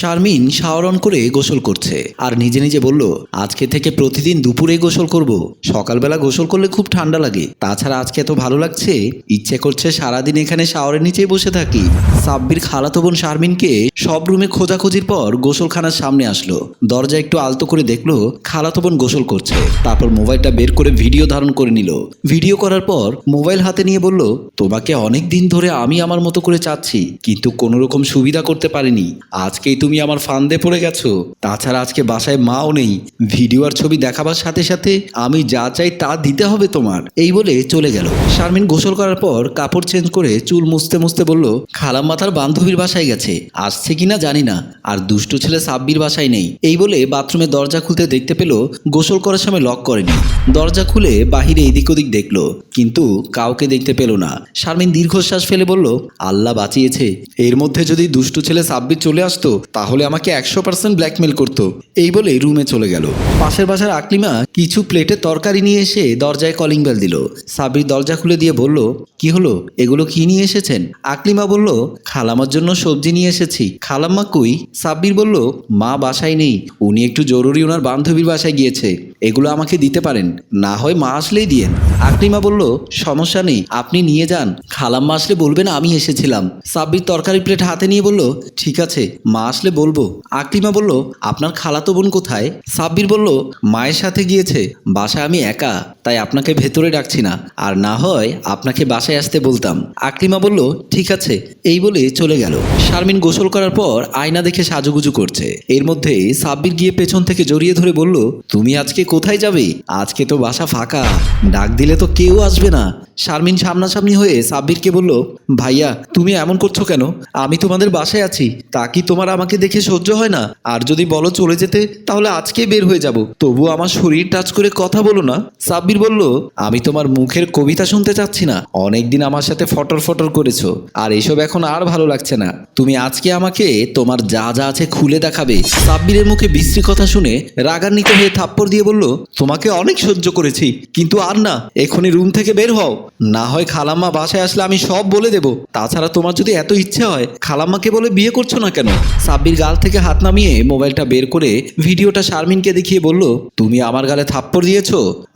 Sharmin shower on করে গোসল করছে। আর নিজে নিজে বলল, আজকে থেকে প্রতিদিন দুপুরে গোসল করব। সকালবেলা গোসল করলে খুব ঠান্ডা লাগে। তাছাড়া আজকে এত ভালো লাগছে। ইচ্ছে করছে সারাদিন এখানে শাওয়ারের নিচেই বসে থাকি। সাব্বির খালাতো বোন শারমিনকে সব রুমে খোঁজাখুঁজির পর গোসলখানার সামনে আসলো। দরজা একটু আলতো করে দেখল, খালাতো বোন গোসল করছে। তারপর মোবাইলটা বের করে ভিডিও ধারণ করে নিল। ভিডিও করার পর মোবাইল হাতে নিয়ে বলল, তোমাকে অনেক দিন ধরে আমি আমার মতো করে চাচ্ছি, কিন্তু কোনো রকম সুবিধা করতে পারিনি। আজকেই তুমি আমার ফান্দে পড়ে গেছো। তাছাড়া আজকে বাসায় মাও নেই। ভিডিও আর ছবি দেখাবার সাথে সাথে আমি যা চাই তা দিতে হবে তোমার। এই বলে চলে গেল। শারমিন গোসল করার পর কাপড় চেঞ্জ করে চুল মুছতে মুছতে বলল, খালাম মাথার বান্ধবীর বাসায় গেছে। আসছে কিনা জানি না। আর দুষ্টু ছেলে সাব্বির বাসায় নেই। এই বলে বাথরুমে দরজা খুলতে দেখতে পেল, গোসল করার সময় লক করেনি। দরজা খুলে বাহিরে এদিক ওদিক দেখল, কিন্তু কাউকে দেখতে পেল না। শারমিন দীর্ঘশ্বাস ফেলে বলল, আল্লাহ বাঁচিয়েছে। এর মধ্যে যদি দুষ্টু ছেলে সাব্বির চলে আসতো তাহলে আমাকে একশো পার্সেন্ট ব্ল্যাকমেল করতো। এই বলে রুমে চলে গেল। পাশের বাসার আকলিমা কিছু প্লেটে তরকারি নিয়ে এসে দরজায় কলিং বেল দিল। সাবির দরজা খুলে দিয়ে বলল, কি হলো? এগুলো কি নিয়ে এসেছেন? আকলিমা বলল, খালামার জন্য সবজি নিয়ে এসেছি। খালাম্মা কই? সাব্বির বলল, মা বাসায় নেই। উনি একটু জরুরি ওনার বান্ধবীর বাসায় গিয়েছে। এগুলো আমাকে দিতে পারেন। না হয় মা আসলেই দিয়েন আকলিমা বলল, সমস্যা নেই, আপনি নিয়ে যান। খালাম্মা আসলে বলবেন আমি এসেছিলাম। সাব্বির তরকারি প্লেট হাতে নিয়ে বলল, ঠিক আছে, মা আসলে বলব। আকলিমা বলল, আপনার খালাতো বোন কোথায়? সাব্বির বলল, মায়ের সাথে গিয়েছে, বাসায় আমি একা, তাই আপনাকে ভেতরে ডাকছি না। আর না হয় আপনাকে বাসায় আসতে বলতাম। আকলিমা বলল, ঠিক আছে। এই বলে চলে গেল। শারমিন গোসল করার পর আয়না দেখে সাজুগুজু করছে। এর মধ্যে সাব্বির গিয়ে পেছন থেকে জড়িয়ে ধরে বলল, তুমি আজকে কোথায় যাবে? আজকে তো বাসা ফাঁকা। ডাক দিলে তো কেউ আসবে না। শারমিন সামনাসামনি হয়ে সাব্বিরকে বলল, ভাইয়া, তুমি এমন করছ কেন? আমি তোমাদের বাসায় আছি। তা কি তোমার আমাকে দেখে সহ্য হয় না? আর যদি বলো চলে যেতে, তাহলে আজকে বের হয়ে যাব। তবু আমার শরীর টাচ করে কথা বলো না। সাব্বির বলল, আমি তোমার মুখের কবিতা শুনতে চাচ্ছি না। অনেকদিন আমার সাথে ফটর ফটর করেছ। আর এসব এখন আর ভালো লাগছে না। তুমি আজকে আমাকে তোমার যা যা আছে খুলে দেখাবে। সাব্বিরের মুখে বিশ্রী কথা শুনে রাগান্বিত হয়ে থাপ্পড় দিয়ে বলল তোমাকে অনেক সহ্য করেছি, কিন্তু আর না, এখনই রুম থেকে বের হও। না হয় খালাম্মা বাসায় আসলে আমি সব বলে দেব। তাছাড়া তোমার যদি এত ইচ্ছে হয়, খালাম্মাকে বলে বিয়ে করছ না কেন? সাব্বির গাল থেকে হাত নামিয়ে মোবাইলটা বের করে ভিডিওটা শারমিনকে দেখিয়ে বলল, তুমি আমার গালে থাপ্পড় দিয়েছ,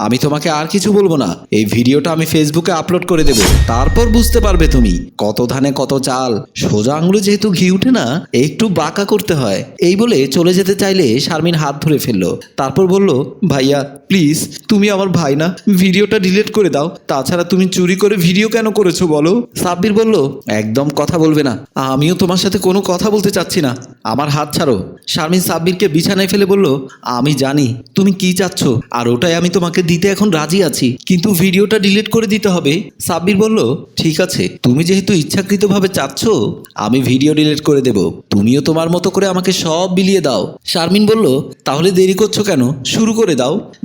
আমি তোমাকে আর কিছু বলব না। এই ভিডিওটা আমি ফেসবুকে আপলোড করে দেব। তারপর বুঝতে পারবে তুমি, কত ধানে কত চাল। সোজা আঙুলে যেহেতু ঘি উঠে না, একটু বাঁকা করতে হয়। এই বলে চলে যেতে চাইলে শারমিন হাত ধরে ফেলল। তারপর বলল ভাইয়া প্লিজ তুমি আমার ভাই না। ভিডিওটা ডিলিট করে দাও। তাছাড়া তুমি চুরি করে ভিডিও কেন করেছ বলো? সাব্বির বলল, একদম কথা বলবে না। আমিও তোমার সাথে কোনো কথা বলতে চাচ্ছি না। আমার হাত ছাড়ো। শারমিন সাব্বিরকে বিছানায় ফেলে বলল, আমি জানি, তুমি কি চাচ্ছ? আর ওটাই আমি তোমাকে দিতে এখন রাজি আছি। কিন্তু ভিডিওটা ডিলিট করে দিতে হবে। সাব্বির বলল, ঠিক আছে, তুমি যেহেতু ইচ্ছাকৃতভাবে চাচ্ছ, আমি ভিডিও ডিলিট করে দেব। তুমিও তোমার মতো করে আমাকে সব বিলিয়ে দাও। শারমিন বলল, তাহলে দেরি করছ কেন? শুরু করে দাও।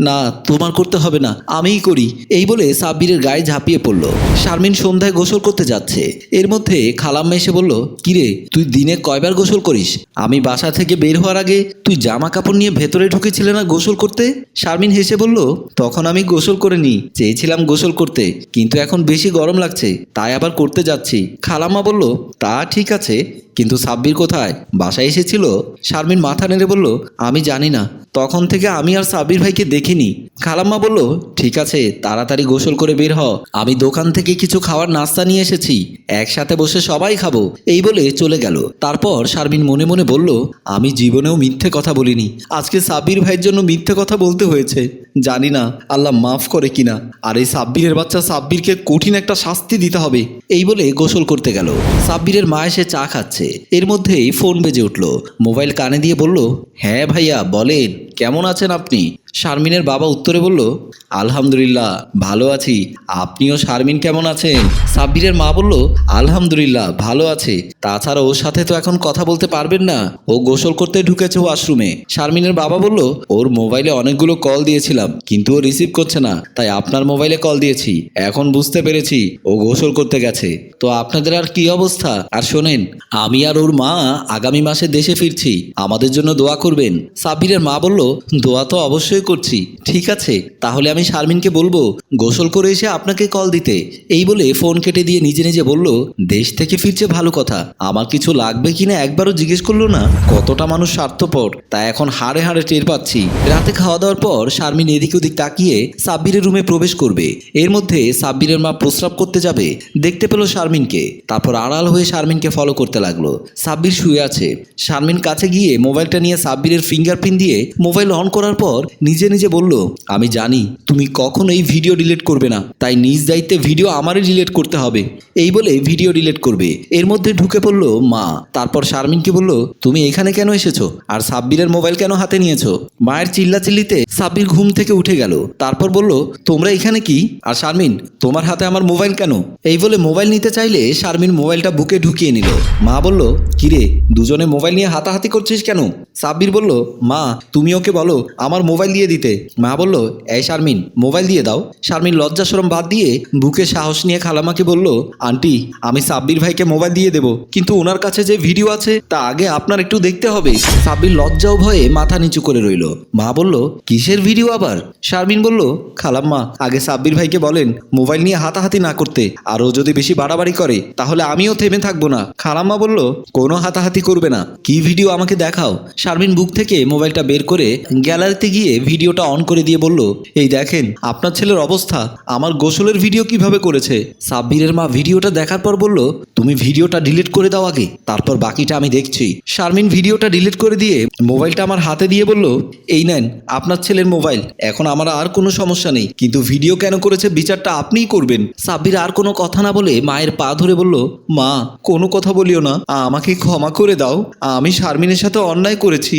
না, তোমার করতে হবে না, আমিই করি। এই বলে সাব্বিরের গায়ে ঝাঁপিয়ে পড়ল। শারমিন সন্ধ্যায় গোসল করতে যাচ্ছে। এর মধ্যে খালাম্মা এসে বলল, কিরে, তুই দিনে কয়বার গোসল করিস? আমি বাসা থেকে বের হওয়ার আগে তুই জামা কাপড় নিয়ে ভেতরে ঢুকেছিলে না গোসল করতে? শারমিন হেসে বলল, তখন আমি গোসল করে নি, চেয়েছিলাম গোসল করতে, কিন্তু এখন বেশি গরম লাগছে, তাই আবার করতে যাচ্ছি। খালাম্মা বলল, তা ঠিক আছে কিন্তু সাব্বির কোথায়? বাসায় এসেছিল? শারমিন মাথা নেড়ে বলল, আমি জানি না। তখন থেকে আমি আর সাব্বির ভাইকে দেখিনি। খালাম্মা বলল, ঠিক আছে, তাড়াতাড়ি গোসল করে বের হ। আমি দোকান থেকে কিছু খাওয়ার নাস্তা নিয়ে এসেছি। একসাথে বসে সবাই খাব। এই বলে চলে গেল। তারপর শারমিন মনে মনে বলল, আমি জীবনেও মিথ্যে কথা বলিনি। আজকে সাব্বির ভাইয়ের জন্য মিথ্যে কথা বলতে হয়েছে। জানি না আল্লাহ মাফ করে কিনা। আর এই সাব্বিরের বাচ্চা সাব্বিরকে কঠিন একটা শাস্তি দিতে হবে, এই বলে গোসল করতে গেল। সাব্বিরের মা এসে চা খাচ্ছে। এর মধ্যেই ফোন বেজে উঠল। মোবাইল কানে দিয়ে বলল হ্যাঁ ভাইয়া, বলেন। কেমন আছেন আপনি? শারমিনের বাবা উত্তরে বলল, আলহামদুলিল্লাহ, ভালো আছি। আপনিও শারমিন কেমন আছেন? সাব্বিরের মা বলল, আলহামদুলিল্লাহ, ভালো আছে। তাছাড়া ওর সাথে তো এখন কথা বলতে পারবেন না। ও গোসল করতে ঢুকেছে ওয়াশরুমে। শারমিনের বাবা বলল, ওর মোবাইলে অনেকগুলো কল দিয়েছিলাম, কিন্তু ও রিসিভ করছে না, তাই আপনার মোবাইলে কল দিয়েছি। এখন বুঝতে পেরেছি, ও গোসল করতে গেছে। তো আপনাদের আর কি অবস্থা? আর শোনেন, আমি আর ওর মা আগামী মাসে দেশে ফিরছি। আমাদের জন্য দোয়া করবেন। সাব্বিরের মা বলল, দোয়া তো অবশ্যই করছি, ঠিক আছে, তাহলে আমি শারমিনকে বলব, গোসল করে এসে আপনাকে কল দিতে। এই বলে ফোন কেটে দিয়ে নিজে নিজে বলল, দেশ থেকে ফিরছে ভালো কথা, আমার কিছু লাগবে কিনা একবারও জিজ্ঞেস করল না। কতটা মানুষ স্বার্থপর, তা এখন হাড়ে হাড়ে টের পাচ্ছি। রাতে খাওয়া দাওয়ার পর শারমিন এদিক ওদিক তাকিয়ে সাব্বিরের রুমে প্রবেশ করবে। এর মধ্যে সাব্বিরের মা প্রস্রাব করতে যাবে, দেখতে পেল শারমিনকে। তারপর আড়াল হয়ে শারমিনকে ফলো করতে লাগল। সাব্বির শুয়ে আছে। শারমিন কাছে গিয়ে মোবাইলটা নিয়ে সাব্বিরের ফিঙ্গারপ্রিন্ট দিয়ে মোবাইল অন করার পর নিজে নিজে বলল, আমি জানি, তুমি কখনো এই ভিডিও ডিলিট করবে না। তাই নিজ দায়িত্বে ভিডিও আমারই ডিলিট করতে হবে। এই বলে ভিডিও ডিলিট করবে। এর মধ্যে ঢুকে পড়ল মা। তারপর শারমিনকে বলল, তুমি এখানে কেন এসেছ? আর সাব্বিরের মোবাইল কেন হাতে নিয়েছো? মায়ের চিল্লা চিল্লিতে সাব্বির ঘুম থেকে উঠে গেল। তারপর বলল, তোমরা এখানে কি? আর শারমিন, তোমার হাতে আমার মোবাইল কেন? এই বলে মোবাইল নিতে চাইলে শারমিন মোবাইলটা বুকে ঢুকিয়ে নিল। মা বলল, কিরে, দুজনে মোবাইল নিয়ে হাতাহাতি করছিস কেন? সাব্বির বলল, মা, তুমি ওকে বলো, আমার মোবাইল দিয়ে দিতে। মা বলল, এই শারমিন, মোবাইল দিয়ে দাও। শারমিন লজ্জা শরম বাদ দিয়ে বুকে সাহস নিয়ে খালামাকে বলল, আন্টি, আমি সাব্বির ভাইকে মোবাইল দিয়ে দেব। কিন্তু ওনার কাছে যে ভিডিও আছে, তা আগে আপনার একটু দেখতে হবে। সাব্বির লজ্জা ও ভয়ে মাথা নিচু করে রইল। মা বলল, কিসের ভিডিও আবার? শারমিন বলল, খালাম্মা, আগে সাব্বির ভাইকে বলেন, মোবাইল নিয়ে হাতাহাতি না করতে। আর ও যদি বেশি বাড়াবাড়ি করে, তাহলে আমিও থেমে থাকব না। খালাম্মা বলল, কোনো হাতাহাতি করবে না। কি ভিডিও আমাকে দেখাও? শারমিন বুক থেকে মোবাইলটা বের করে গ্যালারিতে গিয়ে ভিডিওটা অন করে দিয়ে বলল, এই দেখেন, আপনার ছেলের অবস্থা। আমার গোসলের ভিডিও কীভাবে করেছে? সাব্বিরের মা ভিডিওটা দেখার পর বলল, তুমি ভিডিওটা ডিলিট করে দাও আগে, তারপর বাকিটা আমি দেখছি। শারমিন ভিডিওটা ডিলিট করে দিয়ে মোবাইলটা আমার হাতে দিয়ে বলল, এই নেন, আপনার ছেলের মোবাইল। এখন আমার আর কোনো সমস্যা নেই, কিন্তু ভিডিও কেন করেছে বিচারটা আপনিই করবেন। সাব্বির আর কোনো কথা না বলে মায়ের পা ধরে বলল, মা, কোনো কথা বলিও না, আমাকে ক্ষমা করে দাও। আমি শারমিনের সাথে অন্যায় করেছি।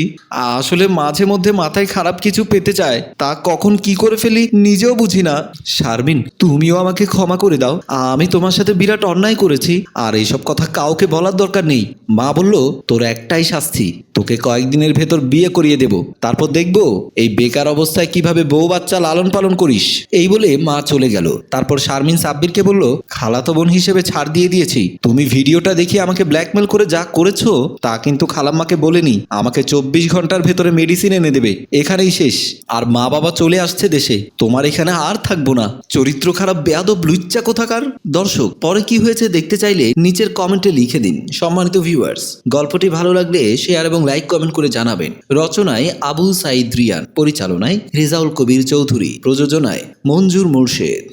আসলে মাঝে মধ্যে মাথায় খারাপ কিছু পেতে চায়, তা কখন কি করে ফেলি নিজেও বুঝি না। শারমিন, তুমিও আমাকে ক্ষমা করে দাও, আমি তোমার সাথে বিরাট অন্যায় করেছি, আর এইসব কথা কাউকে বলার দরকার নেই। মা বলল, তোর একটাই শাস্তি। তোকে কয়েকদিনের ভেতর বিয়ে করিয়ে দেব। তারপর দেখব এই বেকার অবস্থায় কীভাবে বউ বাচ্চা লালন পালন করিস। এই বলে মা চলে গেল। তারপর শারমিন সাব্বিরকে বলল, খালাতো বোন হিসেবে ছাড় দিয়ে দিয়েছি। তুমি ভিডিওটা দেখে আমাকে ব্ল্যাকমেল করে যা করেছ, তা কিন্তু খালাম্মাকে বলেনি। আমাকে চব্বিশ ঘণ্টার ভেতরে মেডিসিন এনে দেবে। এখানেই শেষ। আর মা বাবা চলে আসছে দেশে। তোমার এখানে আর থাকব না। চরিত্র খারাপ, বেয়াদব, লুচ্চা কোথাকার? দর্শক, পরে কি হয়েছে দেখতে চাইলে নিচের কমেন্টে লিখে দিন। সম্মানিত ভিউয়ার্স গল্পটি ভালো লাগলে শেয়ার এবং লাইক কমেন্ট করে জানাবেন। রচনায় আবু সাইদ রিয়ান, পরিচালনায় রেজাউল কবির চৌধুরী, প্রযোজনায় মঞ্জুর মুর্শেদ।